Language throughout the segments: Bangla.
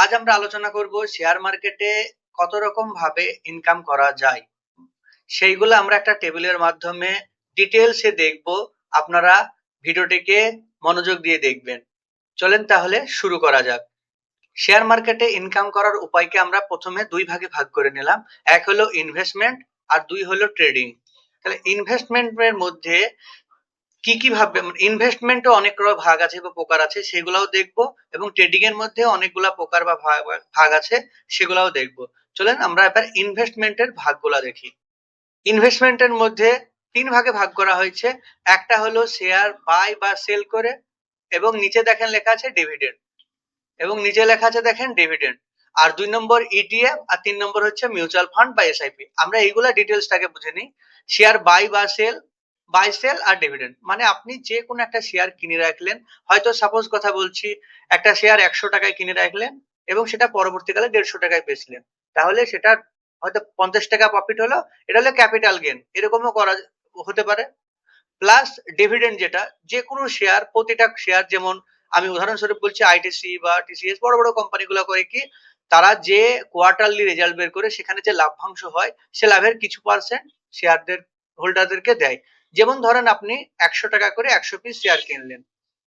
আজ আমরা আলোচনা করব শেয়ার মার্কেটে কত রকম ভাবে ইনকাম করা যায়। সেইগুলো আমরা একটা টেবিলের মাধ্যমে ডিটেলসে দেখব। আপনারা ভিডিওটিকে মনোযোগ দিয়ে দেখবেন। চলেন তাহলে শুরু করা যাক। শেয়ার মার্কেটে ইনকাম করার উপায়কে আমরা প্রথমে দুই ভাগে ভাগ করে নিলাম। এক হলো ইনভেস্টমেন্ট আর দুই হলো ট্রেডিং তাহলে ইনভেস্টমেন্টের মধ্যে কি কি ভাবে ইনভেস্টমেন্টও অনেক রকম ভাগ আছে বা প্রকার আছে, সেগুলাও দেখব এবং ট্রেডিং এর মধ্যে অনেকগুলা প্রকার বা ভাগ আছে, সেগুলাও দেখব। চলেন আমরা এবার ইনভেস্টমেন্টের ভাগগুলা দেখি। ইনভেস্টমেন্টের মধ্যে তিন ভাগে ভাগ করা হয়েছে। একটা হলো শেয়ার বাই বা সেল করে এবং নিচে দেখেন লেখা আছে ডিভিডেন্ড এবং নিচে লেখা আছে দেখেন ডিভিডেন্ড আর দুই নম্বর ইটিএফ আর তিন নম্বর হচ্ছে মিউচুয়াল ফান্ড বা এসআইপি আমরা এইগুলা ডিটেলসটাকে বুঝে নিই। শেয়ার বাই বা সেল বাই সেল আর ডিভিডেন্ড মানে আপনি যে কোনো একটা শেয়ার কিনে রাখলেন, হয়তো সাপোজ কথা বলছি, একটা শেয়ার একশো টাকায় কিনে রাখলেন এবং সেটা পরবর্তীকালে দেড়শো টাকায় বেচলেন। তাহলে সেটা হয়তো পঞ্চাশ টাকা প্রফিট হলো, এটা হলো ক্যাপিটাল গেন এরকমও করা হতে পারে। প্লাস ডিভিডেন্ড যেটা, যে কোনো শেয়ার প্রতিটা শেয়ার যেমন আমি উদাহরণস্বরূপ বলছি আইটিসি বা টিসিএস বড় বড় কোম্পানিগুলো করে কি, তারা যে কোয়ার্টারলি রেজাল্ট বের করে, সেখানে যে লাভ্যাংশ হয়, সে লাভের কিছু পার্সেন্ট শেয়ারদের হোল্ডারদেরকে দেয়। যেমন ধরেন আপনি একশো টাকা করে একশো পিস শেয়ার কিনলেন।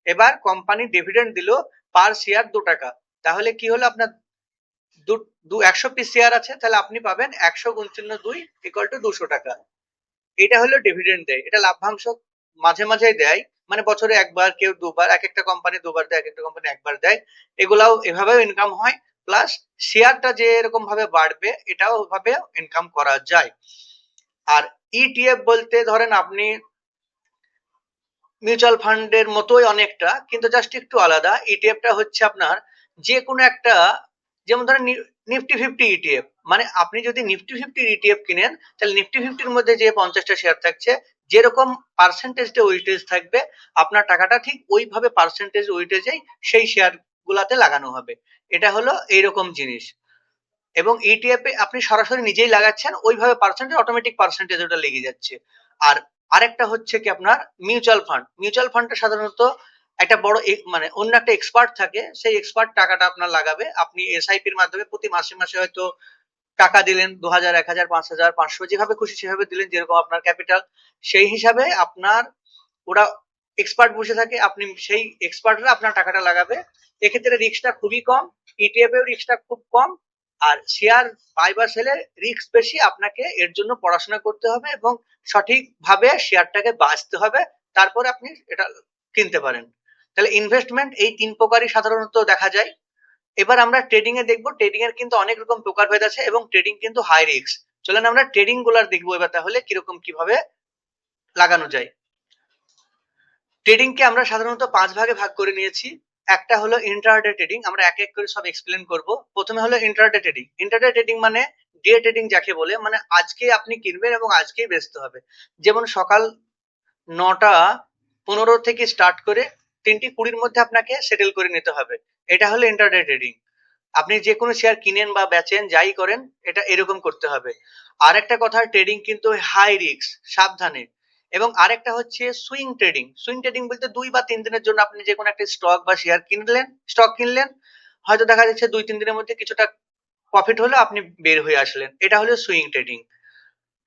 এবার কোম্পানি ডিভিডেন্ড দিল পার শেয়ার দু টাকা। তাহলে কি হলো আপনার দু একশো পিস শেয়ার আছে, তাহলে আপনি পাবেন একশো গুণ দুই ইকুয়াল টু দুশো টাকা। এটা হলো ডিভিডেন্ড দেয়। এটা লাভ্যাংশ মাঝে মাঝে দেয়। মানে বছরে একবার কেউ দুবার এক একটা কোম্পানি দুবার দেয় এক একটা কোম্পানি একবার দেয়। এগুলাও এভাবেও ইনকাম হয়। প্লাস শেয়ারটা যে এরকম ভাবে বাড়বে, এটাও ভাবে ইনকাম করা যায়। আর ইটিএফ বলতে ধরেন আপনি মিউচুয়াল ফান্ডের মতোই অনেকটা, কিন্তু জাস্ট একটু আলাদা। ইটিএফটা হচ্ছে আপনার যে কোনো একটা, যেমন ধরেন নিফটি ফিফটি ইটিএফ মানে আপনি যদি নিফটি ফিফটির ইটিএফ কিনেন, তাহলে নিফটি ফিফটির মধ্যে যে পঞ্চাশটা শেয়ার থাকছে, যেরকম পার্সেন্টেজটা ওয়েটেজ থাকবে, আপনার টাকাটা ঠিক ওইভাবে পার্সেন্টেজ ওয়েটেজেই সেই শেয়ার গুলাতে লাগানো হবে। এটা হলো এইরকম জিনিস। এবং ইটিএফ আপনি সরাসরি নিজেই লাগাচ্ছেন, ওইভাবে পার্সেন্টেজ অটোমেটিক পার্সেন্টেজ ওটা লেগে যাচ্ছে। আর আরেকটা হচ্ছে কি আপনার মিউচুয়াল ফান্ড মিউচুয়াল ফান্ডটা সাধারণত একটা বড় মানে অন্য একটা এক্সপার্ট থাকে, সেই এক্সপার্ট টাকাটা আপনার লাগাবে। আপনি এসআইপির মাধ্যমে প্রতি মাসে মাসে হয়তো টাকা দিলেন দু হাজার এক হাজার, পাঁচ হাজার, পাঁচশো, যেভাবে খুশি সেভাবে দিলেন, যেরকম আপনার ক্যাপিটাল সেই হিসাবে আপনার ওরা এক্সপার্ট বসে থাকে, আপনি সেই এক্সপার্টরা আপনার টাকাটা লাগাবে। এক্ষেত্রে রিস্কটা খুবই কম ইটিএফ এর রিস্কটা খুব কম আর শেয়ার বাই বা সেলে রিস্ক বেশি, আপনাকে এর জন্য পড়াশোনা করতে হবে এবং সঠিকভাবে শেয়ারটাকে বাঁচতে হবে, তারপরে আপনি এটা কিনতে পারেন। তাহলে ইনভেস্টমেন্ট এই তিন প্রকারই সাধারণত দেখা যায়। এবার আমরা ট্রেডিং এ দেখব ট্রেডিং এর কিন্তু অনেক রকম প্রকার ভেদ আছে এবং ট্রেডিং কিন্তু হাই রিস্ক চলেন আমরা ট্রেডিংগুলার দেখব এবার তাহলে কীরকম কীভাবে লাগানো যায়। ট্রেডিং কে আমরা সাধারণত পাঁচ ভাগে ভাগ করে নিয়েছি। একটা হলো ইন্টারডে ট্রেডিং আমরা এক এক করে সব এক্সপ্লেন করব। প্রথমে হলো ইন্টারডে ট্রেডিং ইন্টারডে ট্রেডিং মানে ডে ট্রেডিং যাকে বলে মানে আজকে আপনি কিনবেন এবং আজকেই বেচতে হবে। যেমন সকাল নটা পনেরো থেকে স্টার্ট করে তিনটি কুড়ির মধ্যে আপনাকে সেটেল করে নিতে হবে। এটা হলো ইন্টারডে ট্রেডিং আপনি যে কোনো শেয়ার কিনেন বা বেচেন, যাই করেন, এটা এরকম করতে হবে। আর একটা কথা ট্রেডিং কিন্তু হাই রিস্ক সাবধানে। এবং আরেকটা হচ্ছে সুইং ট্রেডিং সুইং ট্রেডিং বলতে দুই বা তিন দিনের জন্য আপনি যে কোনো একটা স্টক বা শেয়ার কিনলেন স্টক কিনলেন, হয়তো দেখা যাচ্ছে দুই, তিন দিনের মধ্যে কিছুটা প্রফিট হলো, আপনি বের হয়ে আসলেন। এটা হলো সুইং ট্রেডিং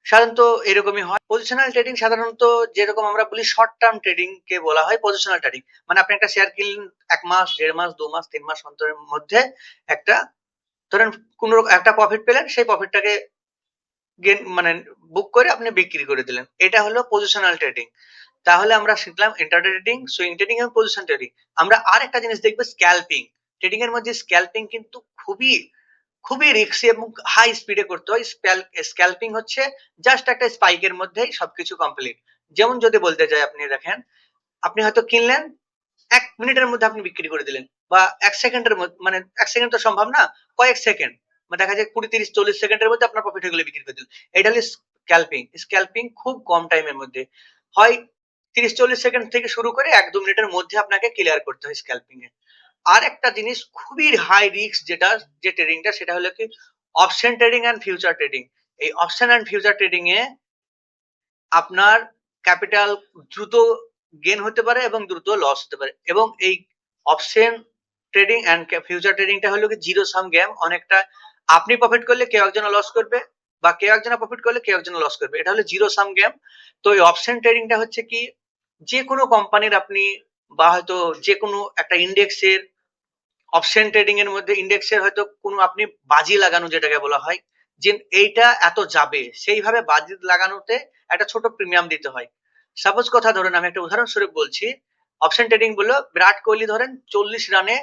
সাধারণত এরকমই হয়। পজিশনাল ট্রেডিং সাধারণত যেরকম আমরা বলি শর্ট টার্ম ট্রেডিং কে বলা হয় পজিশনাল ট্রেডিং মানে আপনি একটা শেয়ার কিনলেন এক মাস, দেড় মাস, দু মাস, তিন মাস অন্তরের মধ্যে একটা, ধরেন কোন একটা প্রফিট পেলেন, সেই প্রফিটটাকে মানে বুক করে আপনি বিক্রি করে দিলেন। এটা হলো পজিশনাল ট্রেডিং তাহলে আমরা শিখলাম ইন্টার ট্রেডিং সুইং ট্রেডিং এবং পজিশন ট্রেডিং আমরা আর একটা জিনিস দেখব স্ক্যালপিং ট্রেডিং এর মধ্যে স্ক্যালপিং কিন্তু খুবই খুবই রিক্সি এবং হাই স্পিডে করতে হয়। স্ক্যালপিং হচ্ছে জাস্ট একটা স্পাইকের মধ্যেই সবকিছু কমপ্লিট যেমন যদি বলতে চাই আপনি, দেখেন, আপনি হয়তো কিনলেন, এক মিনিটের মধ্যে আপনি বিক্রি করে দিলেন, বা এক সেকেন্ডের মধ্যে মানে এক সেকেন্ড তো সম্ভব না, কয়েক সেকেন্ড। দেখা যায় কুড়ি, তিরিশ, চল্লিশ সেকেন্ডের মধ্যে আপনার প্রফিট হয়ে বিক্রি করে দিলেন এটা হলো স্ক্যালপিং স্ক্যালপিং খুব কম টাইমের মধ্যে। হয় তিরিশ, চল্লিশ সেকেন্ড থেকে শুরু করে এক, দু মিনিটের মধ্যে আপনাকে ক্লিয়ার করতে হয় স্ক্যালপিং এ। আর একটা জিনিস খুবই হাই রিস্ক যেটা, যে ট্রেডিংটা সেটা হলো কি option trading and future trading এই অপশন অ্যান্ড ফিউচার ট্রেডিং এ আপনার ক্যাপিটাল দ্রুত গেন হতে পারে এবং দ্রুত লস হতে পারে। এবং এই অপশন ট্রেডিং অ্যান্ড ফিউচার ট্রেডিংটা হলো কি জিরো সাম গেম অনেকটা আপনি প্রফিট করলে কেউ একজন লস করবে বা কেউ একজন প্রফিট করলে কেউ একজন লস করবে। এটা হলো জিরো সাম গেম তো এই অপশন ট্রেডিংটা হচ্ছে কি, যে কোনো কোম্পানির আপনি বা হয়তো যে কোনো একটা ইন্ডেক্সের অপশন ট্রেডিং এর মধ্যে ইন্ডেক্সের হয়তো কোনো আপনি বাজি লাগানো যেটাকে বলা হয়, যে এইটা এত যাবে, সেইভাবে বাজি লাগানোতে একটা ছোট প্রিমিয়াম দিতে হয়। সাপোজ কথা ধরেন, আমি একটা উদাহরণস্বরূপ বলছি অপশন ট্রেডিং বলল, বিরাট কোহলি ধরেন চল্লিশ রানে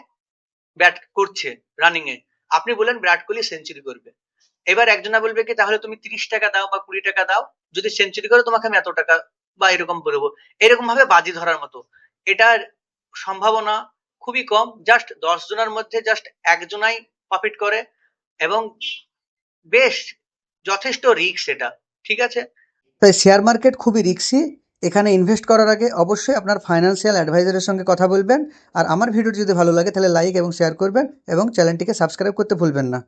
ব্যাট করছে রানিং এ। আপনি বললেন বিরাট কোহলি সেঞ্চুরি করবে। এবার একজনা বলবে কি, তাহলে তুমি তিরিশ টাকা দাও বা কুড়ি টাকা দাও, যদি সেঞ্চুরি করো তোমাকে আমি এত টাকা বা এরকম বলব। এরকম ভাবে বাজি ধরার মতো। এটার সম্ভাবনা খুবই কম। জাস্ট দশ জনের মধ্যে জাস্ট একজনাই প্রফিট করে এবং বেশ যথেষ্ট রিস্ক এটা। ঠিক আছে? তাই শেয়ার মার্কেট খুবই রিস্কি এখানে ইনভেস্ট করার আগে অবশ্যই আপনার ফাইন্যান্সিয়াল অ্যাডভাইজারের সঙ্গে কথা বলবেন। আর আমার ভিডিওটি যদি ভালো লাগে, তাহলে লাইক এবং শেয়ার করবেন এবং চ্যানেলটিকে সাবস্ক্রাইব করতে ভুলবেন না।